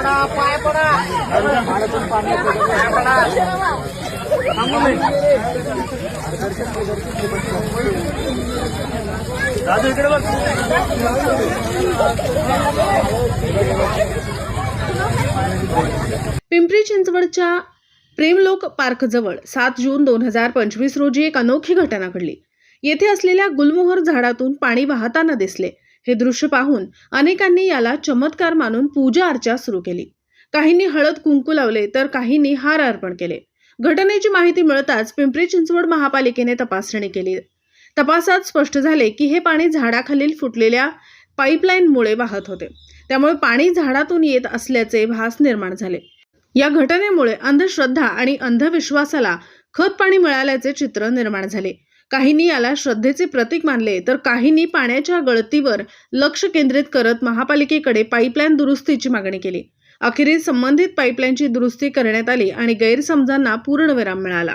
पडा पाय पडा. पाय पडा इकडे बघ पिंपरी चिंचवडच्या प्रेमलोक पार्कजवळ सात जून दोन हजार पंचवीस रोजी एक अनोखी घटना घडली. येथे असलेल्या गुलमोहर झाडातून पाणी वाहताना दिसले. हे दृश्य पाहून अनेकांनी याला चमत्कार मानून पूजा अर्चा सुरू केली. काहींनी हळद कुंकू लावले तर काहींनी हार अर्पण केले. घटनेची माहिती मिळताच पिंपरी चिंचवड महापालिकेने तपासणी केली. तपासात स्पष्ट झाले की हे पाणी झाडाखालील फुटलेल्या पाईपलाईनमुळे वाहत होते. त्यामुळे पाणी झाडातून येत असल्याचे भास निर्माण झाले. या घटनेमुळे अंधश्रद्धा आणि अंधविश्वासाला खत पाणी मिळाल्याचे चित्र निर्माण झाले. काहींनी याला श्रद्धेचे प्रतीक मानले तर काहींनी पाण्याच्या गळतीवर लक्ष केंद्रित करत महापालिकेकडे पाईपलाईन दुरुस्तीची मागणी केली. अखेरीस संबंधित पाईपलाईनची दुरुस्ती करण्यात आली आणि गैरसमजांना पूर्णविराम मिळाला.